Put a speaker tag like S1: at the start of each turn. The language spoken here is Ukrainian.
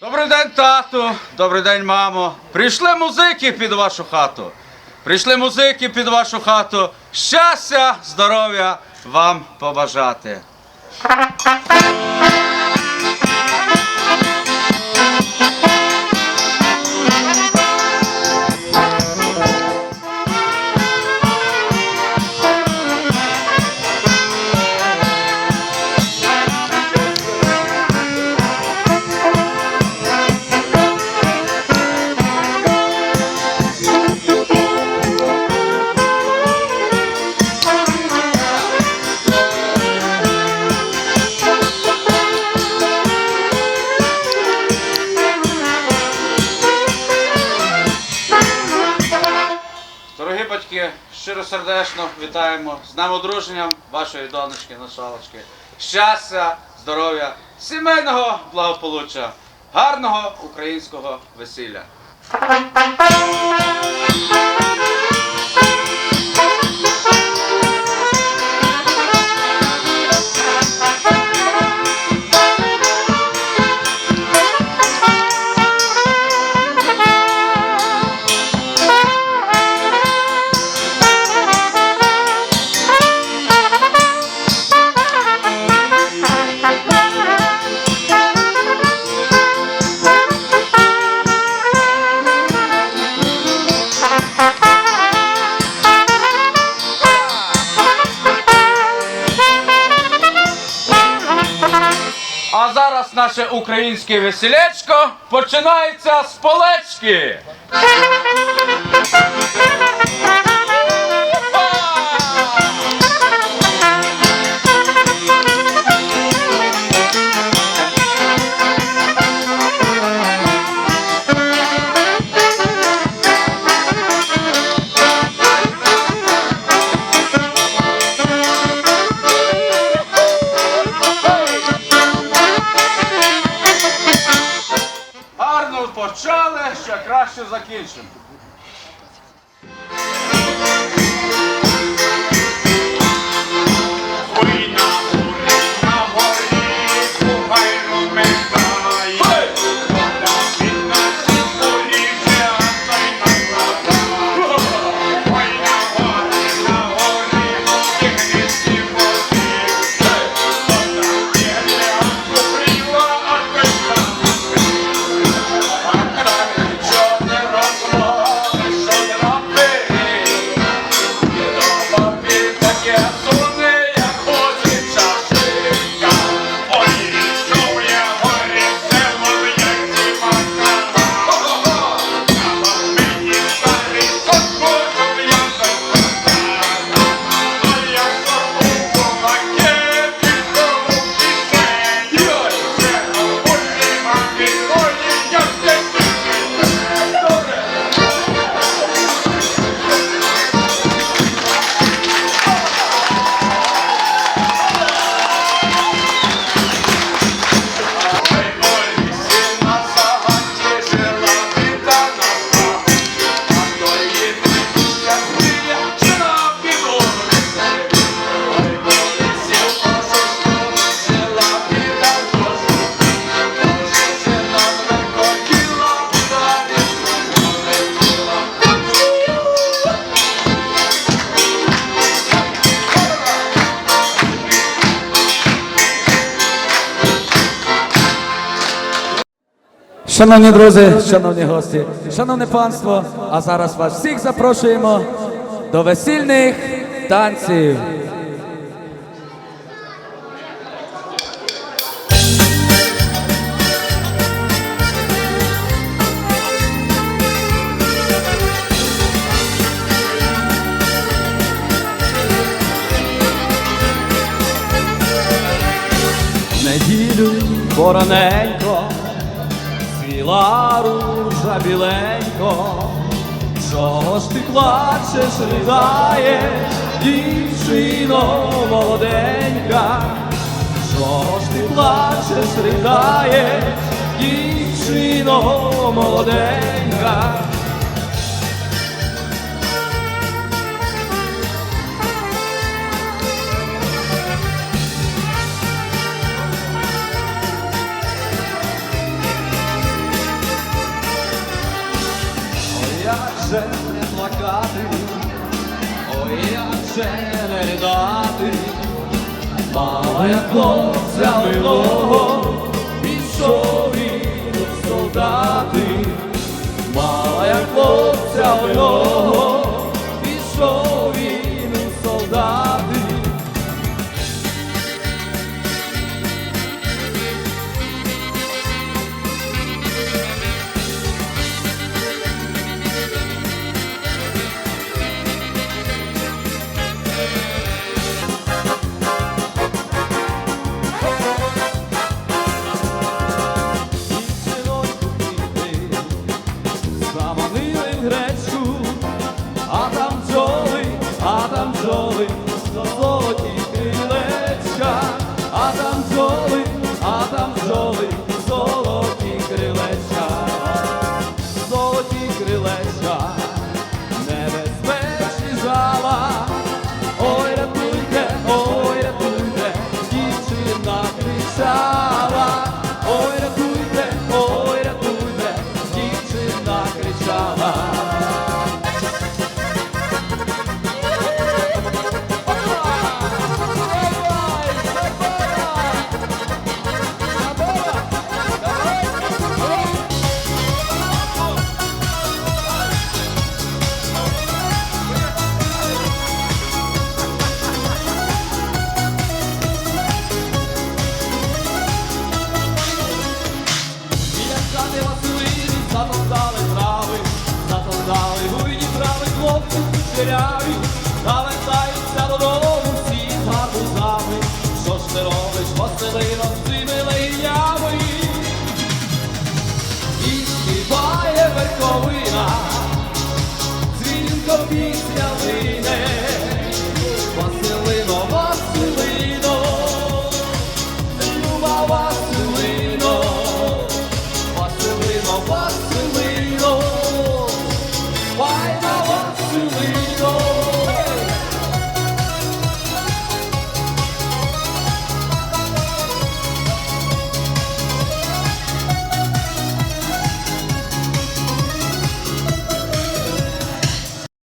S1: Добрий день, тату, добрий день, мамо. Прийшли музики під вашу хату. Прийшли музики під вашу хату. Щастя, здоров'я вам побажати. Дорогі сердечно вітаємо з нами одруженням вашої донечки Нашалочки. Щастя, здоров'я, сімейного благополуччя, гарного українського весілля. А зараз наше українське весілечко починається з полечки. Ще краще закінчимо.
S2: Шановні друзі, шановні гості, шановне панство, а зараз вас всіх запрошуємо до весільних танців. Неділю пораненько, свіла ружа біленько, чого ж ти плачеш, ридаєш, дівчино молоденька, чого ж ти плачеш, ридаєш, дівчино молоденька. Же не плакати, ой, як же не ридати, мала як хлопця милого, кучеряві, та вертаються додому всі з гарбузами. Що ж ти робиш, Василино, з цими лейнями? І співає верховина, дзвінко пісня лине,